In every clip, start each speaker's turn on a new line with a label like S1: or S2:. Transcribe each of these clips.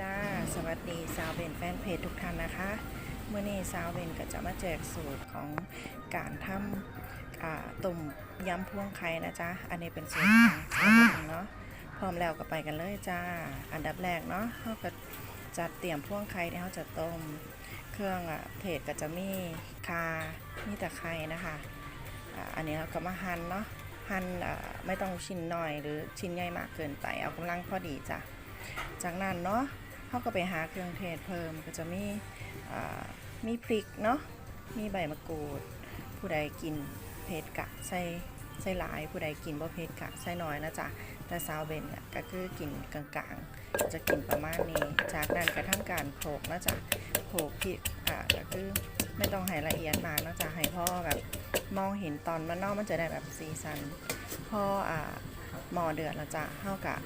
S1: จ้า สวัสดีสาวเบนแฟนเพจทุกท่านนะคะ เมื่อนี้สาวเบนก็จะมาแจกสูตรของการทำตุ่มยำพวงไข่นะจ๊ะ อันนี้เป็นสูตรของสาวเบนเนาะ พร้อมแล้วก็ไปกันเลยจ้า อันดับแรกเนาะเราก็จัดเตรียมพวงไข่ที่เราจะต้ม เครื่องอะเพจก็จะมีคา มีตะไคร้นะคะ อันนี้เราก็มาหั่นเนาะ หั่นไม่ต้องชิ้นน้อยหรือชิ้นใหญ่มากเกินไป เอากำลังพอดีจ้ะจากนั้นเนาะ เขาก็ไปหาเครื่องเทศเพิ่มก็จะมีมีพริกเนาะมีใบมะกรูด ผู้ใดกินเผ็ดกะใส่ใส่หลายผู้ใดกินบ่เผ็ดกะใส่น้อยนะจ๊ะแต่ซาวเบนเนี่ยก็คือกินกลางๆ จะกินประมาณนี้ จากนั้นกระทั่งการโขลกนะจ๊ะโขลกพริกอ่าก็คือไม่ต้องให้ละเอียดมากนะจ๊ะให้พ่อแบบมองเห็นตอนมันนอกมันจะได้แบบสีสันพออ่าหม้อเดือดแล้วจ้ะเท่ากับ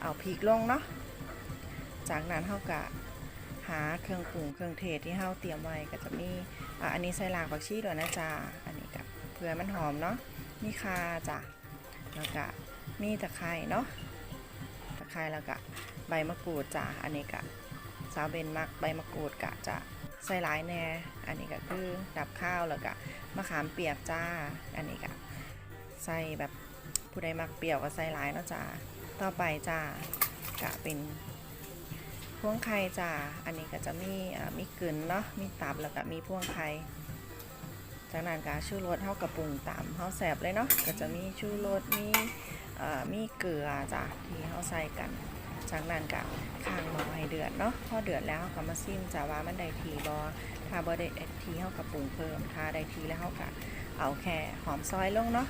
S1: เอาพริกลงเนาะ จากนั้นเฮากะหาเครื่องปรุงเครื่องเทศที่เฮาเตรียมไว้ก็จะมีอะอันนี้ใส่ลากผักชีด้วยนะจ๊ะอันนี้กับเพื่อมันหอมเนาะมีคาจ้ะแล้วก็มีตะไคร้เนาะตะไคร้แล้วก็ใบมะกรูดจ้ะอันนี้กะสาวเบนมักใบมะกรูดกะจะใส่หลายแน่อันนี้ก็คือดับข้าวแล้วก็มะขามเปียกจ้า อันนี้กะใส่แบบผู้ใดมักเปรี้ยวก็ใส่หลายเนาะจ้าต่อไปจ้ากะเป็น พวงไข่จ้าอันนี้ก็จะมีมีกลืนเนาะ มีตับแล้วก็มีพวงไข่จากนั้นก็ชูรสเท่ากับปรุงตามเฮาแสบเลยเนาะ ก็จะมีชูรสมีมีเกลือจ้ะที่เฮาใส่กัน จากนั้นก็ข้างหม้อให้เดือดเนาะ พอเดือดแล้วก็มาซิมจ้ะว่ามันได้ทีบ่ถ้าบ่ได้ทีเฮาก็ปรุงเพิ่ม ถ้าได้ทีแล้วเฮาก็เอาแค่หอมซอยลงเนาะ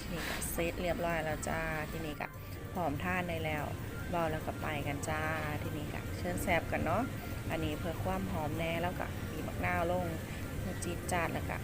S1: ทีนี้ก็เซตเรียบร้อยแล้วจ้าทีนี้ก็พร้อมทานได้แล้ว บอแล้วก็ไปกันจ้าทีนี้ก็เชิญแซบกันเนาะอันนี้เพื่อความหอมแน่แล้วก็บีบมะนาวลงจีดจาดแล้วก็